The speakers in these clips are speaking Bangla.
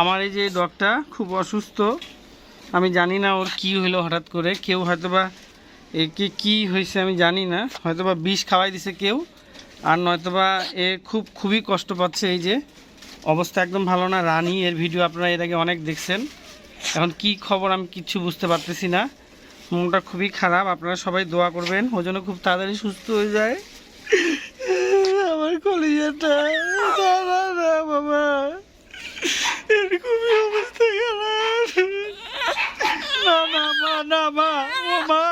আমার এই যে ডগটা খুব অসুস্থ, আমি জানি না ওর কি হলো হঠাৎ করে। কেউ হয়তোবা একে কি হয়েছে আমি জানি না। হয়তোবা বিষ খাওয়াই দিছে কেউ, আর নয়তোবা এ খুব, খুবই কষ্ট পাচ্ছে এই যে। অবস্থা একদম ভালো না। রানী, এর ভিডিও আপনারা এর আগে অনেক দেখছেন। এখন কি খবর আমি কিচ্ছু বুঝতে পারতেছি না। মনটা খুবই খারাপ। আপনারা সবাই দোয়া করবেন। ও জন্য খুব তাড়াতাড়ি সুস্থ হয়ে যায়। আমার কলিজাটা বাবা। এর খুবই অবস্থা খারাপ না না মা না মা ও মা।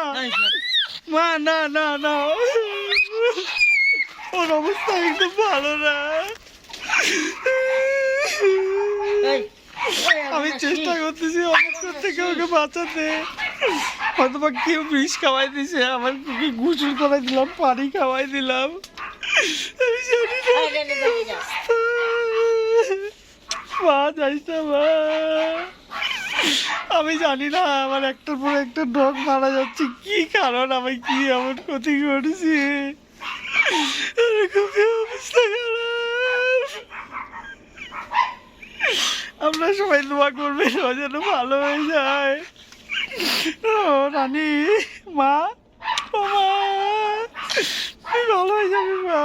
মা না না না ওর অবস্থা একদম ভালো না। আমি চেষ্টা করতেছি অবস্থা থেকে ওকে বাঁচাতে। হয়তো বা কেউ বিষ খাওয়াই দিছে আমার কুকি গোসল করাই দিলাম পানি খাওয়াই দিলাম। আমি জানি না মা যাইস না মা। আমি জানি না, আমার একটার পর একটা ডগ মারা যাচ্ছে। কি কারণ আমি কি এমন ক্ষতি করেছি? আমার সবাই দোয়া করবেন ও যেন ভালো হয়ে যায়। রানী, মা, ও মা। ভালো হয়ে যাবি মা।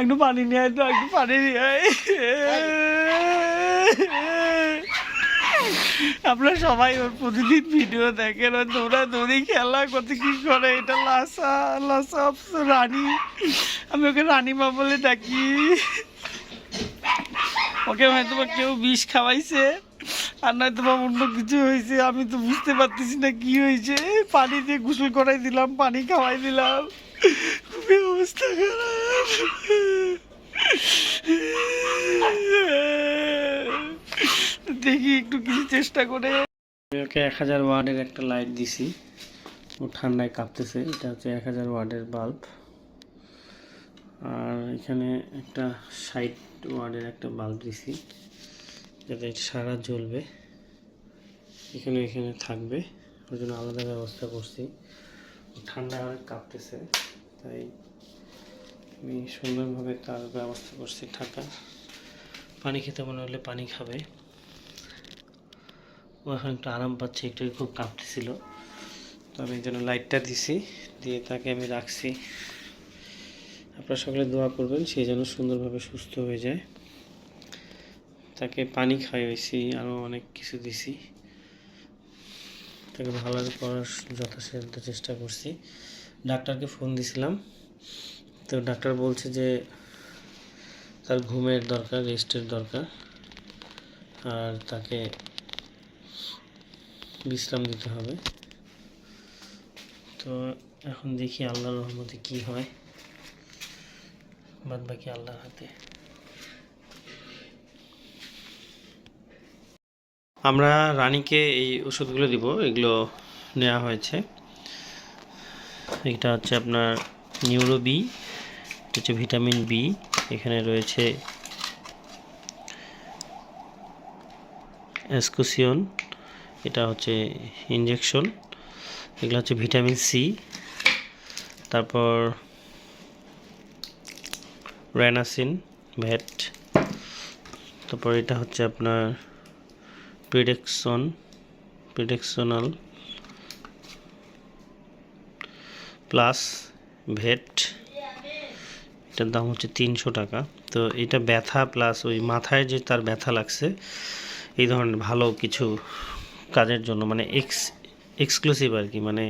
একটু পানি নিয়ে আয় তো একটু পানি নিয়ে আয়। আপনারা সবাই ওর প্রতিদিন ভিডিও দেখেন ও দৌড়াদৌড়ি খেলা করতে কি করে? এটা লাসা লাসা রানী। আমি ওকে রানী মা বলে ডাকি। ওকে হয়তো কেউ বিষ খাওয়াইছে, আর নয়তো বা অন্য কিছু হয়েছে, আমি তো বুঝতে পারতেছি না কি হয়েছে। পানি দিয়ে গোসল করাই দিলাম, পানি খাওয়াই দিলাম। খুবই অবস্থা খারাপ দেখি একটু কিছু চেষ্টা করে। আমি ওকে এক হাজার ওয়ার্ডের একটা লাইট দিছি। ও ঠান্ডায় কাঁপতেছে। এটা হচ্ছে এক হাজার ওয়ার্ডের বাল্ব। আর এখানে একটা ষাট ওয়ার্ডের একটা বাল্ব দিছি, যাতে সারা জ্বলবে। এখানে এখানে থাকবে। ওর জন্য আলাদা ব্যবস্থা করছি। ঠান্ডা কাঁপতেছে। তাই আমি সুন্দরভাবে তার ব্যবস্থা করছি থাকার পানি খেতে মনে হলে পানি খাবে। ও এখন একটু আরাম পাচ্ছে, একটু খুব কাঁপতেছিল। তো আমি যেন লাইটটা দিছি, দিয়ে তাকে আমি রাখছি। আপনারা সকলে দোয়া করবেন, সে যেন সুন্দরভাবে সুস্থ হয়ে যায়। তাকে পানি খাইয়েছি আরও অনেক কিছু দিছি। তাকে ভালো করার যথাসাধ্য চেষ্টা করছি। ডাক্তারকে ফোন দিছিলাম। তো ডাক্তার বলছে যে, তার ঘুমের দরকার রেস্টের দরকার। আর তাকে বিশ্রাম দিতে হবে। তো এখন দেখি আল্লাহর রহমতে কি হয়। বাদ বাকি আল্লাহর হাতে। আমরা রানীকে এই ওষুধগুলো দিব, এগুলো নেওয়া হয়েছে। এটা হচ্ছে আপনার নিউরো বি হচ্ছে ভিটামিন বি এখানে রয়েছে এসকোসিয়ন এটা হচ্ছে ইঞ্জেকশন এগুলো হচ্ছে ভিটামিন সি তারপর র্যানাসিন ভ্যাট তারপর এটা হচ্ছে আপনার প্রিডেকশন প্রিডেকশনাল প্লাস ভেট, এটার দাম হচ্ছে তিনশো টাকা। তো এটা ব্যথা প্লাস ওই মাথায় যে তার ব্যথা লাগছে, এই ধরনের ভালো কিছু কাজের জন্য মানে এক্স, এক্সক্লুসিভ আর কি মানে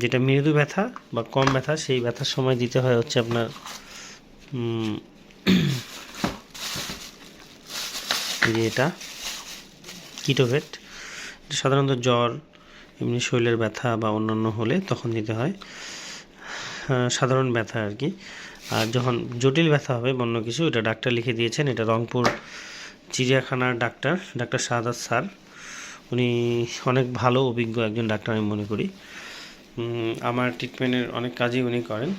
যেটা মৃদু ব্যথা বা কম ব্যথা, সেই ব্যথার সময় দিতে হয় হচ্ছে আপনার যে এটা, কিটোভেট। সাধারণত জ্বর এমনি শরীরের ব্যথা বা অন্যান্য হলে তখন দিতে হয়। সাধারণ ব্যথা আর কি। আর যখন জটিল ব্যথা হবে অন্য কিছু, এটা ডাক্তার লিখে দিয়েছেন, এটা রংপুর চিড়িয়াখানার ডাক্তার ডাক্তার সাদাত স্যার। উনি অনেক ভালো, অভিজ্ঞ একজন ডাক্তার আমি মনে করি। আমার ট্রিটমেন্টের অনেক কাজই উনি করেন।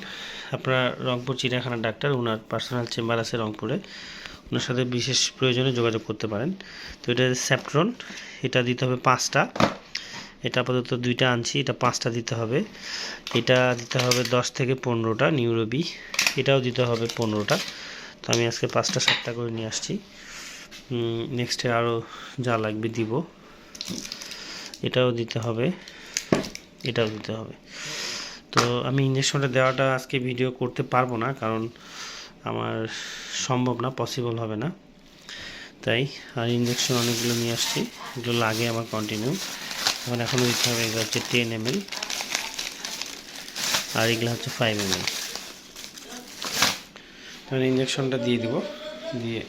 আপনারা রংপুর চিড়িয়াখানার ডাক্তার ওনার পার্সোনাল চেম্বার আছে রংপুরে। ওনার সাথে বিশেষ প্রয়োজনে যোগাযোগ করতে পারেন। তো এটা স্যাপ্ট্রন এটা দিতে হবে পাঁচটা। এটা আপাতত দুইটা আনছি, এটা পাঁচটা দিতে হবে। এটা দিতে হবে দশ থেকে পনেরোটা নিউরোবি, এটাও দিতে হবে পনেরোটা। তো আমি আজকে পাঁচটা, সাতটা করে নিয়ে আসছি। নেক্সটে আরও যা লাগবে দিব। এটাও দিতে হবে, এটাও দিতে হবে। তো আমি ইঞ্জেকশনটা দেওয়াটা আজকে ভিডিও করতে পারব না, কারণ আমার সম্ভব না পসিবল হবে না। তাই আর ইঞ্জেকশন অনেকগুলো নিয়ে আসছি, এগুলো লাগে আমার কন্টিনিউ এখন এখনও দিতে হবে এগুলো হচ্ছে টেন এম আর এগুলো হচ্ছে ফাইভ এম এল ইঞ্জেকশনটা দিয়ে দিব। দিয়ে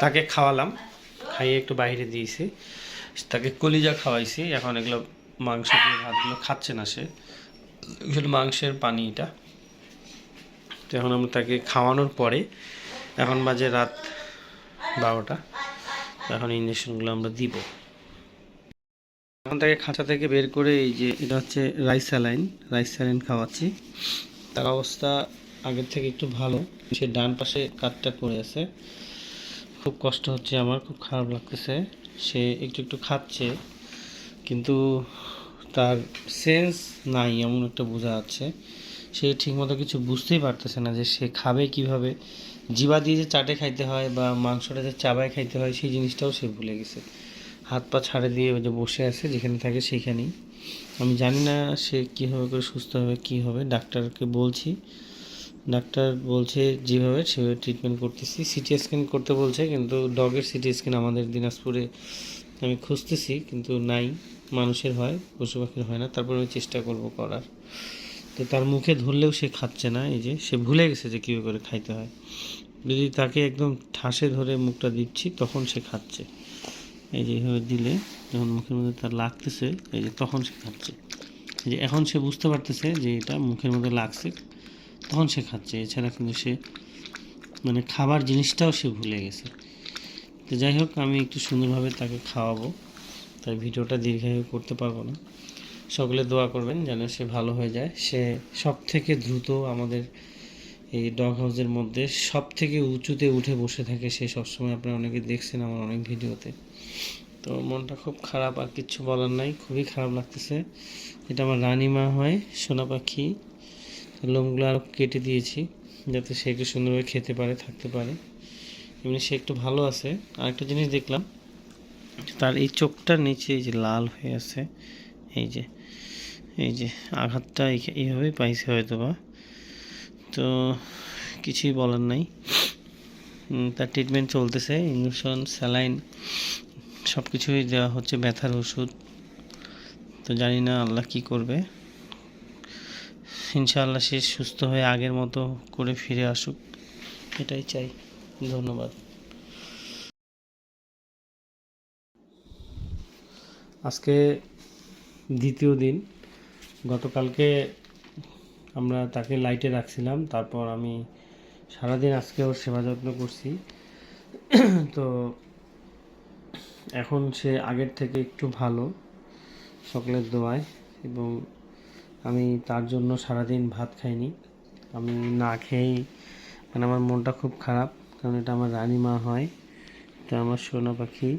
তাকে খাওয়ালাম, খাইয়ে একটু বাইরে দিয়েছি। তাকে কলিজা খাওয়াইছি। এখন এগুলো মাংস দিয়ে ভাতগুলো খাচ্ছে না সে। এগুলো মাংসের পানি এটা তো এখন আমরা তাকে খাওয়ানোর পরে এখন বাজে রাত বারোটা। এখন ইঞ্জেকশনগুলো আমরা দিব। এখন তাকে খাঁচা থেকে বের করে এই যে এটা হচ্ছে রাইস স্যালাইন রাইস স্যালাইন খাওয়াচ্ছি। তার অবস্থা আগের থেকে একটু ভালো। সে ডান পাশে কাটটা পড়ে আছে। খুব কষ্ট হচ্ছে আমার, খুব খারাপ লাগতেছে। সে একটু একটু খাচ্ছে, কিন্তু তার সেন্স নাই এমন একটা বোঝা যাচ্ছে। সে ঠিকমতো কিছু বুঝতেই পারতেছে না যে সে খাবে কীভাবে। জিবা দিয়ে যে চাটে খাইতে হয় বা মাংসটা যে চাবায় খাইতে হয়, সেই জিনিসটাও সে ভুলে গেছে। হাত পা ছাড়ে দিয়ে ওই যে বসে আছে, যেখানে থাকে সেখানেই আমি জানি না সে কীভাবে করে সুস্থ হবে, কী হবে। ডাক্তারকে বলছি। ডাক্তার বলছে যেভাবে, সেভাবে ট্রিটমেন্ট করতেছি। সিটি স্ক্যান করতে বলছে, কিন্তু ডগের সিটি স্ক্যান আমাদের দিনাজপুরে আমি খুঁজতেছি, কিন্তু নাই। মানুষের হয়, পশু পাখির হয় না। তারপর আমি চেষ্টা করব করার। তো তার মুখে ধরলেও সে খাচ্ছে না, এই যে সে ভুলে গেছে যে কীভাবে করে খাইতে হয়। যদি তাকে একদম ঠাসে ধরে মুখটা দিচ্ছি, তখন সে খাচ্ছে। এই যে এইভাবে দিলে যখন মুখের মধ্যে তার লাগতেছে, এই যে তখন সে খাচ্ছে। যে এখন সে বুঝতে পারতেছে যে এটা মুখের মধ্যে লাগছে, তখন সে খাচ্ছে। এছাড়া কিন্তু সে মানে খাবার জিনিসটাও সে ভুলে গেছে। তো যাই হোক, আমি একটু সুন্দরভাবে তাকে খাওয়াবো। তাই ভিডিওটা দীর্ঘায়ু করতে পারব না। সকলে দোয়া করবেন যেন সে ভালো হয়ে যায়। সে সব থেকে দ্রুত আমাদের এই ডগ হাউসের মধ্যে সব থেকে উঁচুতে উঠে বসে থাকে। সে সবসময় আপনারা অনেকে দেখছেন আমার অনেক ভিডিওতে। তো মনটা খুব খারাপ আর কিচ্ছু বলার নাই, খুবই খারাপ লাগতেছে। এটা আমার রানীমা হয়, সোনা পাখি। লোমগুলো আরও কেটে দিয়েছি, যাতে সে একটু সুন্দরভাবে খেতে পারে, থাকতে পারে। এমনি সে একটু ভালো আছে। আরেকটা জিনিস দেখলাম, তার এই চোখটার নিচে এই যে লাল হয়ে আছে, এই যে এই যে আঘাতটা এইভাবেই পাইছে হয়তো বা তো কিছুই বলার নাই। তার ট্রিটমেন্ট চলতেছে ইঞ্জেকশন স্যালাইন সব কিছুই দেওয়া হচ্ছে, ব্যথার ওষুধ। তো জানি না আল্লাহ কি করবে। ইনশাআল্লাহ সে সুস্থ হয়ে আগের মতো করে ফিরে আসুক, এটাই চাই। ধন্যবাদ। আজকে দ্বিতীয় দিন। গতকালকে আমরা তাকে লাইটে রাখছিলাম, তারপর আমি সারাদিন আজকে ওর সেবা যত্ন করছি। তো এখন সে আগের থেকে একটু ভালো সকলের দোয়ায় এবং আমি তার জন্য সারাদিন ভাত খাইনি। আমি না খেয়েই মানে আমার মনটা খুব খারাপ, কারণ এটা আমার রানীমা হয়, এটা আমার সোনা পাখি।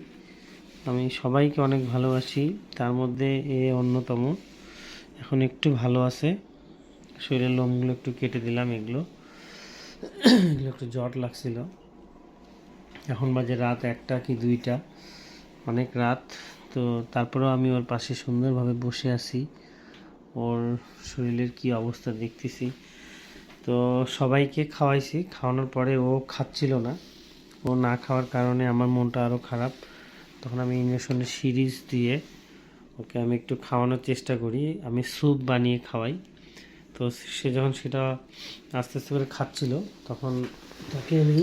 আমি সবাইকে অনেক ভালোবাসি, তার মধ্যে এ অন্যতম। এখন একটু ভালো আছে, শরীরের লোমগুলো একটু কেটে দিলাম এগুলো। এগুলো একটু জট লাগছিল। এখন বাজে রাত একটা কি দুইটা। অনেক রাত, তো তারপরেও আমি ওর পাশে সুন্দরভাবে বসে আছি। ওর শরীরের কি অবস্থা দেখতেছি। তো সবাইকে খাওয়াইছি, খাওয়ানোর পরে ও খাচ্ছিল না। ও না খাওয়ার কারণে আমার মনটা আরও খারাপ। তখন আমি ইঞ্জেকশনের সিরিজ দিয়ে ওকে আমি একটু খাওয়ানোর চেষ্টা করি। আমি স্যুপ বানিয়ে খাওয়াই। তো সে যখন সেটা আস্তে আস্তে করে খাচ্ছিল, তখন তাকে আমি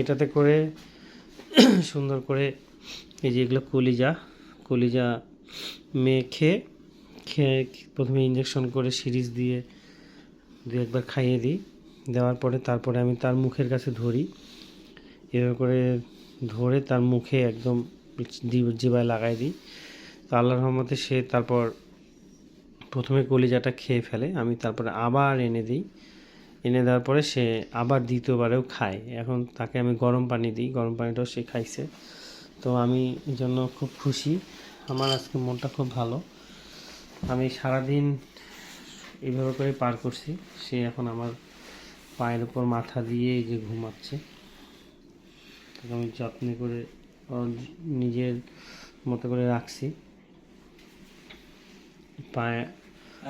এটাতে করে সুন্দর করে এই যে এগুলো কলিজা কলিজা মেখে খেয়ে প্রথমে ইঞ্জেকশন করে সিরিজ দিয়ে দু একবার খাইয়ে দিই। দেওয়ার পরে তারপরে আমি তার মুখের কাছে ধরি। এভাবে করে ধরে তার মুখে একদম জিবায় লাগাই দিই। তো আল্লাহর রহমতে সে তারপর প্রথমে কলিজাটা খেয়ে ফেলে, আমি তারপরে আবার এনে দিই। এনে দেওয়ার পরে সে আবার দ্বিতীয়বারেও খায়। এখন তাকে আমি গরম পানি দিই। গরম পানিটাও সে খাইছে। তো আমি এই জন্য খুব খুশি। আমার আজকে মনটা খুব ভালো। আমি সারাদিন এইভাবে করে পার করছি। সে এখন আমার পায়ের উপর মাথা দিয়ে এই যে ঘুমাচ্ছে। তাকে আমি যত্নে করে নিজের মতো করে রাখছি। পায়ে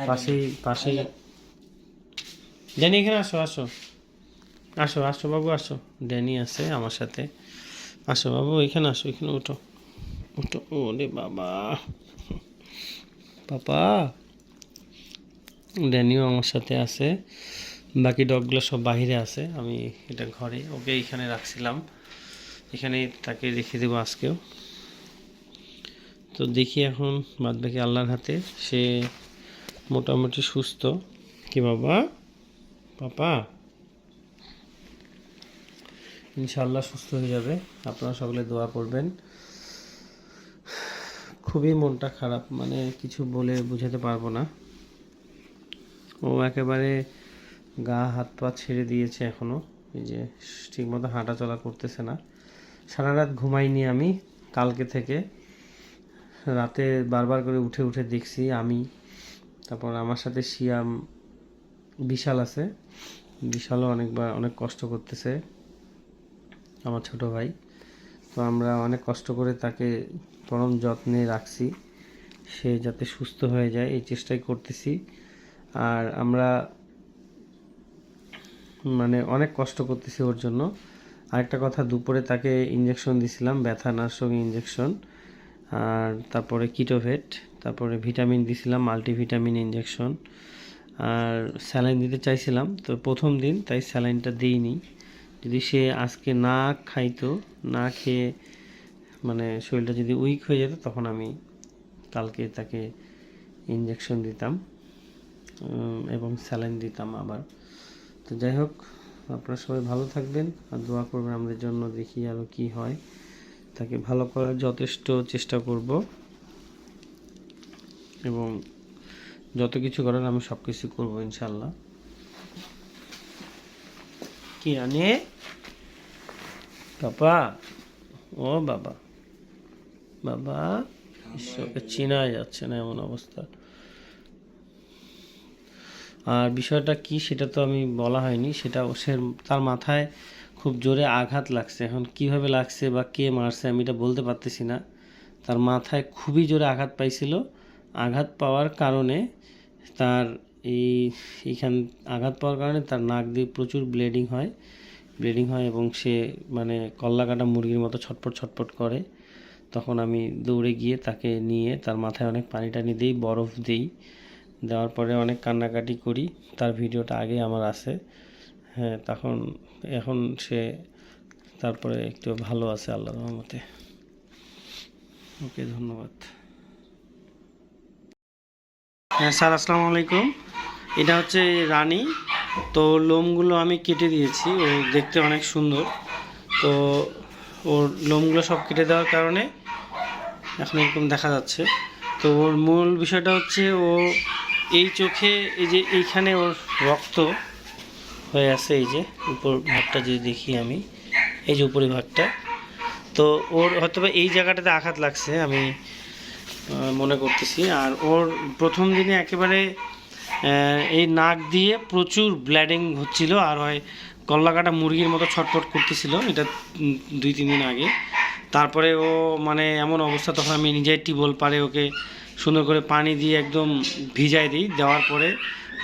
পাশেই পাশেই। ড্যানি এখানে আসো আসো। আসো আসো বাবু আসো। ড্যানি আছে আমার সাথে। আসো বাবু, এখানে আসো, এখানে উঠো। উঠো, ওরে বাবা। পাপা, ড্যানিও আমার সাথে আছে। বাকি ডগগুলো সব বাইরে আছে, আমি এটা ঘরে, ওকে এখানে রাখছিলাম। এখানে তাকে রেখে দেবো আজকেও। তো দেখি এখন, বাদ বাকি আল্লাহর হাতে, সে মোটামুটি সুস্থ। কি বাবা? পাপা? ইনশাল্লাহ সুস্থ হয়ে যাবে। আপনারা সকলে দোয়া করবেন। খুবই মনটা খারাপ মানে কিছু বলে বোঝাতে পারব না। ও একেবারে গা, হাত, পা ছেড়ে দিয়েছে এখনও। এই যে ঠিকমতো হাঁটা চলা করতেছে না। সারা রাত ঘুমাইনি আমি কালকে থেকে। রাতে বারবার করে উঠে উঠে দেখছি আমি। তারপর আমার সাথে শিয়াম বিশাল আছে। বিশালও অনেকবার, অনেক কষ্ট করতেছে। আমার ছোট ভাই। তো আমরা অনেক কষ্ট করে তাকে পরম যত্নে রাখছি। সে যাতে সুস্থ হয়ে যায়, এই চেষ্টাই করতেছি। আর আমরা মানে অনেক কষ্ট করতেছি ওর জন্য। আরেকটা কথা, দুপুরে তাকে ইঞ্জেকশন দিছিলাম, ব্যথা নাশক ইঞ্জেকশন আর তারপরে কিটোভেট তারপরে ভিটামিন দিছিলাম মাল্টিভিটামিন ইঞ্জেকশন আর স্যালাইন দিতে চাইছিলাম। তো প্রথম দিন তাই স্যালাইনটা দিইনি। যদি সে আজকে না খাইতো, না খেয়ে মানে শরীরটা যদি উইক হয়ে যেত, তখন আমি কালকে তাকে ইঞ্জেকশন দিতাম এবং স্যালাইন দিতাম আবার। তো যাই হোক, আপনারা সবাই ভালো থাকবেন আর দোয়া করবেন আমাদের জন্য, দেখি আরও কি হয়। তাকে ভালো করার যথেষ্ট চেষ্টা করব। এবং যত কিছু করার আমি সব কিছু করব ইনশাল্লাহ কি আনে? বাবা, ও বাবা বাবা ঈশ্বরকে চেনা যাচ্ছে না এমন অবস্থা। আর বিষয়টা কি সেটা তো আমি বলা হয়নি, সেটা সে তার মাথায় খুব জোরে আঘাত লাগছে। এখন কীভাবে লাগছে বা কে মারছে আমি এটা বলতে পারতেছি না। তার মাথায় খুবই জোরে আঘাত পাইছিল। আঘাত পাওয়ার কারণে তার এই এইখান আঘাত পাওয়ার কারণে তার নাক দিয়ে প্রচুর ব্লিডিং হয় ব্লিডিং হয় এবং সে মানে কল্লা কাটা মুরগির মতো ছটপট ছটপট করে। তখন আমি দৌড়ে গিয়ে তাকে নিয়ে তার মাথায় অনেক পানি টানি দিই, বরফ দিই। দেওয়ার পরে অনেক কান্নাকাটি করি। তার ভিডিওটা আগে আমার আছে। হ্যাঁ তখন, এখন সে তারপরে একটু ভালো আছে, আল্লাহর রহমতে। ওকে, ধন্যবাদ। হ্যাঁ স্যার, আসসালামু আলাইকুম। এটা হচ্ছে রানী। তো লোমগুলো আমি কেটে দিয়েছি, ও দেখতে অনেক সুন্দর। তো ওর লোমগুলো সব কেটে দেওয়ার কারণে এখন এরকম দেখা যাচ্ছে। তো ওর মূল বিষয়টা হচ্ছে, ও এই চোখে, এই যে এইখানে ওর রক্ত হয়ে আছে, এই যে উপর ভাগটা যদি দেখি আমি, এই যে উপরি ভাগটা। তো ওর হয়তোবা এই জায়গাটাতে আঘাত লাগছে, আমি মনে করতেছি। আর ওর প্রথম দিনে একেবারে এই নাক দিয়ে প্রচুর ব্লিডিং হচ্ছিল আর হয় কল্লাকাটা মুরগির মতো ছটফট করতেছিল, এটা দুই, তিন দিন আগে। তারপরে ও মানে এমন অবস্থা, তখন আমি নিজেই টিবল পারে ওকে সুন্দর করে পানি দিয়ে একদম ভিজাই দিই, দেওয়ার পরে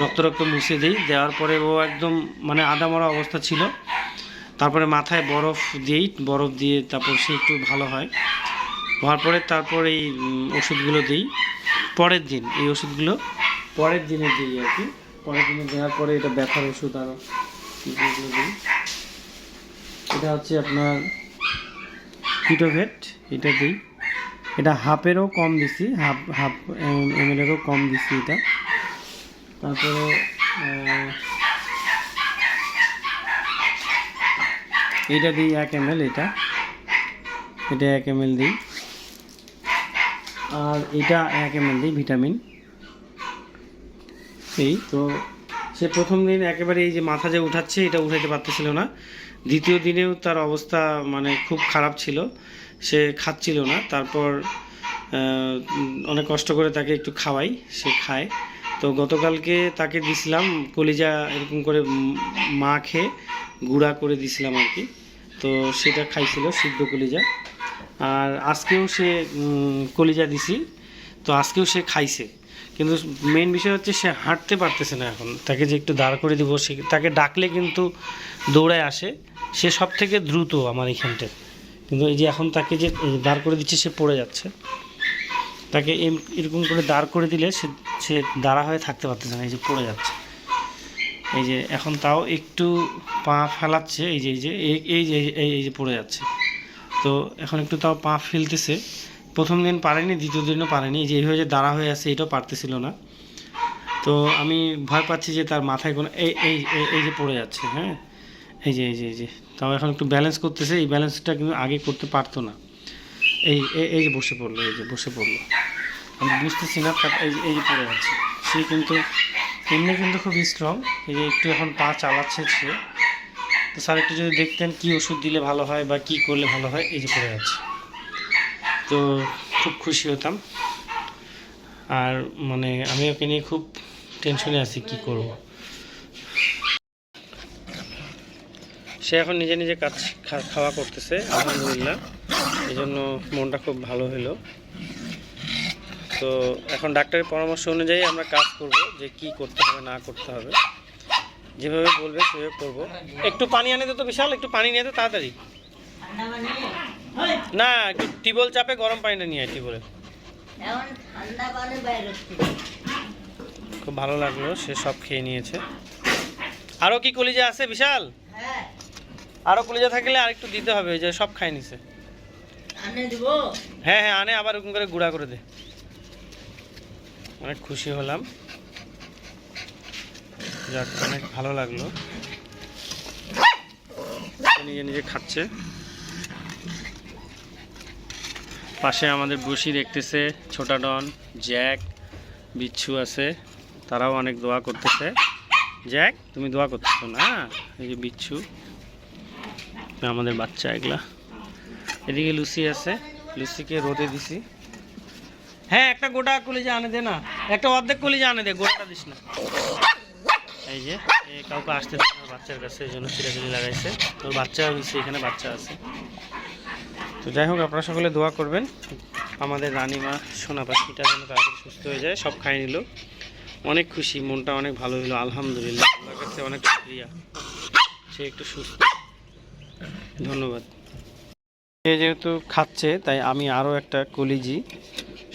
রক্ত রক্ত মুছে দিই। দেওয়ার পরে ও একদম মানে আদা মরা অবস্থা ছিল। তারপরে মাথায় বরফ দিই বরফ দিয়ে তারপর সে একটু ভালো হয়। হওয়ার পরে তারপর এই ওষুধগুলো দিই। পরের দিন এই ওষুধগুলো পরের দিনে দিই আর কি। পরের দিনে দেওয়ার পরে এটা ব্যথার ওষুধ আরও দিই। এটা হচ্ছে আপনার কিটোভেট এটা দিই। এটা হাফেরও কম দিছি, হাফ হাফ, এম এলেরও কম দিছি এটা। তারপরে এটা দিই এক এম এল এটা। এটা এক এম এল দিই। আর এটা এক এম ভিটামিন এই তো সে প্রথম দিন একেবারে এই যে মাথা যে উঠাচ্ছে, এটা উঠাইতে পারতেছিল না। দ্বিতীয় দিনেও তার অবস্থা মানে খুব খারাপ ছিল। সে খাচ্ছিল না। তারপর অনেক কষ্ট করে তাকে একটু খাওয়াই, সে খায়। তো গতকালকে তাকে দিছিলাম, কলিজা এরকম করে মা খেয়ে গুঁড়া করে দিছিলাম আর কি। তো সেটা খাইছিল, সিদ্ধ কলিজা। আর আজকেও সে কলিজা দিছি। তো আজকেও সে খাইছে। কিন্তু মেন বিষয় হচ্ছে সে হাঁটতে পারতেছে না এখন। তাকে যে একটু দাঁড় করে দিব, সে তাকে ডাকলে কিন্তু দৌড়ায় আসে। সে সব থেকে দ্রুত আমার এইখানটায় কিন্তু এই যে এখন তাকে যে দাঁড় করে দিচ্ছে, সে পড়ে যাচ্ছে। তাকে এরকম করে দাঁড় করে দিলে সে সে দাঁড়া হয়ে থাকতে পারতেছে না, এই যে পড়ে যাচ্ছে। এই যে এখন তাও একটু পা ফেলাচ্ছে, এই যে এই যে এই- যে, এই যে পড়ে যাচ্ছে। তো এখন একটু তাও পা ফেলতেছে। প্রথম দিন পারেনি, দ্বিতীয় দিনও পারেনি। যে এইভাবে যে দাঁড়া হয়ে আছে, এটাও পারতেছিল না। তো আমি ভয় পাচ্ছি যে তার মাথায় কোনো এই এই এই- যে পড়ে যাচ্ছে হ্যাঁ? এই যে এই যে এই যে। তাও এখন একটু ব্যালেন্স করতেছে। এই ব্যালেন্সটা কিন্তু আগে করতে পারতো না। এই এই- যে বসে পড়ল, এই যে বসে পড়ল। আমি বুঝতেছি না এই এই যে পড়ে যাচ্ছে। সে কিন্তু এমনি কিন্তু খুব স্ট্রং এই যে একটু এখন পা চালাচ্ছে সে। তো স্যার একটু যদি দেখতেন কি ওষুধ দিলে ভালো হয় বা কি করলে ভালো হয়, এই যে পড়ে যাচ্ছে তো খুব খুশি হতাম। আর মানে আমি ওকে নিয়ে খুব টেনশনে আছি, কি করব? সে এখন নিজে নিজে কাজ খাওয়া করতেছে, আলহামদুলিল্লাহ। এই জন্য মনটা খুব ভালো হলো। তো এখন ডাক্তারের পরামর্শ অনুযায়ী আমরা কাজ করব যে কি করতে হবে, না করতে হবে। যেভাবে বলবে সেভাবে করব। একটু পানি আনে তো বিশাল একটু পানি নিয়ে দে তাড়াতাড়ি। না একটু টিবল চাপে গরম পানিটা নিয়ে আয় টিবলে। খুব ভালো লাগল সে সব খেয়ে নিয়েছে। আরও কি কলিজা আছে বিশাল? হ্যাঁ। আরও কলিজা থাকলে আর একটু দিতে হবে ওই যে সব খাই নিছে। হ্যাঁ হ্যাঁ আনে আবার ওরকম করে গুঁড়া করে দে। অনেক খুশি হলাম। যাক, অনেক ভালো লাগল। নিজে নিজে খাচ্ছে। পাশে আমাদের বসি দেখতেছে, ছোটা ডন, জ্যাক, বিচ্ছু আছে, তারাও অনেক দোয়া করতেছে। জ্যাক, তুমি দোয়া করতেছো না? এই যে বিচ্ছু আমাদের বাচ্চা এগুলা। এদিকে লুসি আছে, লুসিকে রোদে দিছি। হ্যাঁ একটা গোটা কলিজা আনে দে না, একটা অর্ধেক কলিজা আনে দে, গোটাটা দিস না। এই যে কাউকে আসতে বাচ্চার কাছে, এই জন্য চিরাচিরি লাগাইছে। তোর বাচ্চা হয়েছে এখানে বাচ্চা আছে। তো যাই হোক, আপনারা সকলে দোয়া করবেন। আমাদের রানীমা সোনা পাখিটা যেন তাড়াতাড়ি সুস্থ হয়ে যায়, সব খাই নিল। অনেক খুশি, মনটা অনেক ভালো হলো আলহামদুলিল্লাহ। আল্লাহর কাছে অনেক শুক্রিয়া। সে একটু সুস্থ। ধন্যবাদ। সে যেহেতু খাচ্ছে, তাই আমি আরও একটা কলিজি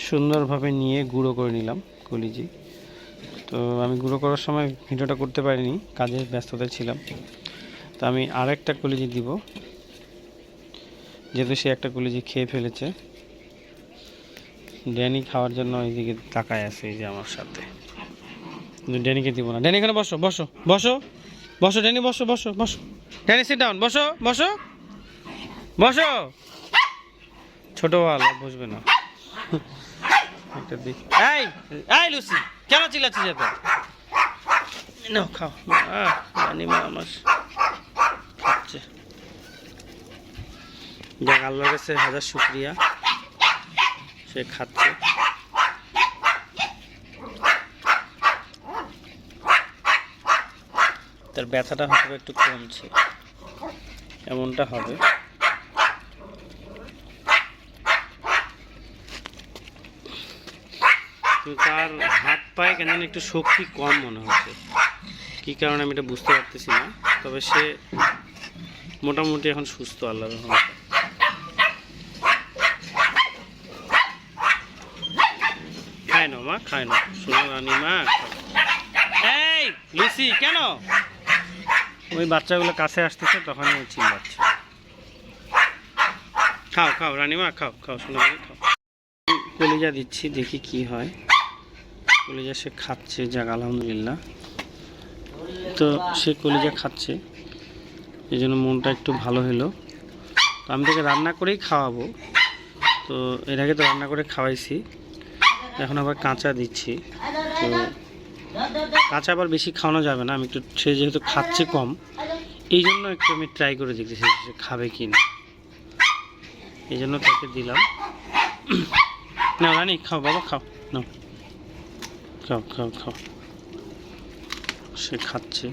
সুন্দরভাবে নিয়ে গুঁড়ো করে নিলাম, কলিজি। তো আমি গুঁড়ো করার সময় ভিডিওটা করতে পারিনি, কাজে ব্যস্ততায় ছিলাম। তো আমি আর একটা কলিজি দিব, যেহেতু সে একটা কলিজি খেয়ে ফেলেছে। ড্যানি খাওয়ার জন্য এইদিকে তাকায় আছে, এই যে আমার সাথে। ড্যানিকে দিব না। ড্যানি এখানে বসো বসো বসো বসো ড্যানি, বসো বসো বসো। ড্যানি সিট ডাউন বসো বসো বসো। ছোট বসবে না। একটা দিক এই এই, লুসি। কেন চিল্লাচ্ছিস এত? নাও, খাও। রানীমা আমার। খাচ্ছে যাক, আল্লাহর কাছে হাজার শুক্রিয়া। সে খাচ্ছে। তার ব্যথাটা হয়তো একটু কমছে। এমনটা হবে। তার হাত পায়ে কেন একটু শক্তি কম মনে হচ্ছে। কী কারণে আমি এটা বুঝতে পারতেছি না, তবে সে মোটামুটি এখন সুস্থ আল্লাহ রহমতে। খায় না মা, খায় না শোনো রানী মা এই, লুসি, কেন? ওই বাচ্চাগুলো কাছে আসতেছে, তখনই ওই চিল্লাচ্ছে। খাও খাও রানীমা খাও খাও, শোনো, খাও। কলিজা দিচ্ছি, দেখি কি হয়। কলিজা সে খাচ্ছে, যাক, আলহামদুলিল্লাহ। তো সে কলিজা খাচ্ছে। এই জন্য মনটা একটু ভালো হলো। তো আমি তাকে রান্না করেই খাওয়াবো। তো এর আগে তো রান্না করে খাওয়াইছি। এখন আবার কাঁচা দিচ্ছি। তো কাঁচা আবার বেশি খাওয়ানো যাবে না। আমি একটু, সে যেহেতু খাচ্ছে কম, এই জন্য একটু আমি ট্রাই করে দেখতেছি সে খাবে কি না এই জন্য তাকে দিলাম। না রানি, খাও, বাবা, খাও, নাও। খাও খাও খাও। সে খাচ্ছে।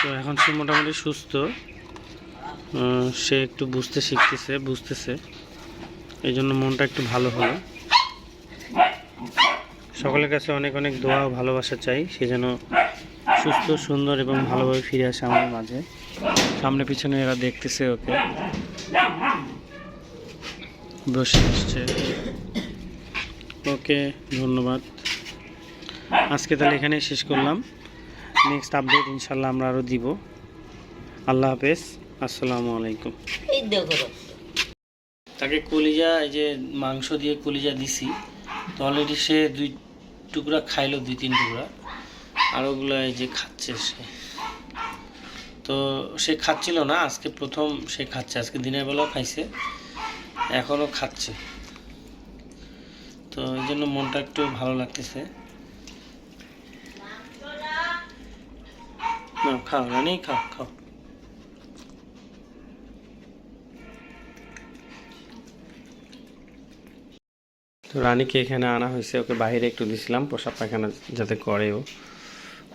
তো এখন সে মোটামুটি সুস্থ। সে একটু বুঝতে শিখতেছে, বুঝতেছে। এই জন্য মনটা একটু ভালো হলো। সকলের কাছে অনেক অনেক দোয়া ভালোবাসা চাই। সে যেন সুস্থ, সুন্দর এবং ভালোভাবে ফিরে আসে আমার মাঝে। সামনে, পিছনে এরা দেখতেছে ওকে। বসে আসছে। ওকে, ধন্যবাদ। আজকে তাহলে এখানেই শেষ করলাম। নেক্সট আপডেট ইনশাল্লাহ আমরা আরও দিব। আল্লাহ হাফেজ। আসসালামু আলাইকুম। তাকে কলিজা, এই যে মাংস দিয়ে কলিজা দিছি। তো অলরেডি সে দুই টুকরা খাইলো, দুই, তিন টুকরা। আর ওগুলো এই যে খাচ্ছে সে। তো সে খাচ্ছিল না, আজকে প্রথম সে খাচ্ছে, আজকে দিনের বেলাও খাইছে, এখনও খাচ্ছে। তো এই জন্য মনটা একটু ভালো লাগতেছে। না, খাও, রানি, খাও খাও। তো রানীকে এখানে আনা হয়েছে, ওকে বাইরে একটু দিছিলাম পোশাক পায়খানা যাতে করে ও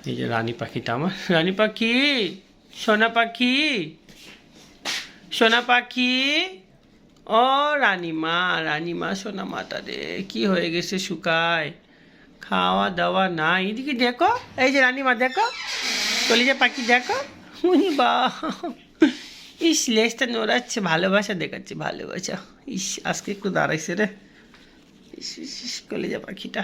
এই যে রানী পাখিটা আমার। রানী পাখি, সোনা পাখি সোনা পাখি। ও রানীমা রানীমা, সোনা মাতা রে, কি হয়ে গেছে শুকায়? খাওয়া দাওয়া না এদিকে দেখো, এই যে রানীমা, দেখো। কলিজা পাখি, দেখো। উনি বা ইস, লেজটা নোড়াচ্ছে, ভালোবাসা দেখাচ্ছে, ভালোবাসা। ইস, আজকে একটু দাঁড়াইছে রে। ইস ইস কলেজা পাখিটা।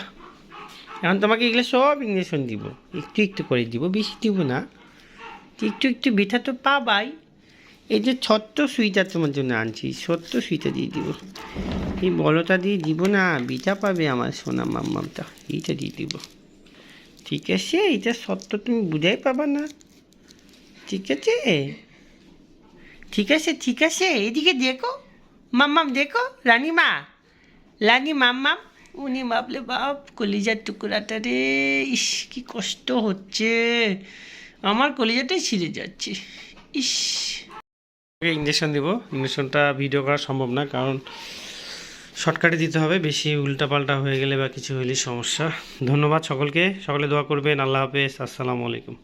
এখন তোমাকে এগুলো সব ইঞ্জেকশন দিব। একটু একটু করে দিব, বেশি দিব না। একটু একটু বিঠা তো পাবাই। এই যে ছোট্ট সুইটা তোমার জন্য আনছি, ছোট্ট সুইটা দিয়ে দিব। এই বলটা দিয়ে দিব না, বিটা পাবে আমার সোনা মাম্মামটা, এইটা দিয়ে দিব। ঠিক আছে? এইটা সত্য তুমি বুঝাই পাবা না। ঠিক আছে? ঠিক আছে ঠিক আছে। এদিকে দেখো। মাম্মাম, দেখো। রানীমা। লানি মাম্মাম। উনি ভাবলে, বাপ, কলিজার টুকরাটা রে, ইস, কি কষ্ট হচ্ছে। আমার কলিজাটাই ছিঁড়ে যাচ্ছে। ইস। ইঞ্জেকশন দিব। ইঞ্জেকশনটা ভিডিও করা সম্ভব না, কারণ শর্টকাটে দিতে হবে। বেশি উল্টাপাল্টা হয়ে গেলে বা কিছু হলে সমস্যা। ধন্যবাদ সকলকে। সকলে দোয়া করবেন। আল্লাহ হাফেজ। আসসালামু আলাইকুম।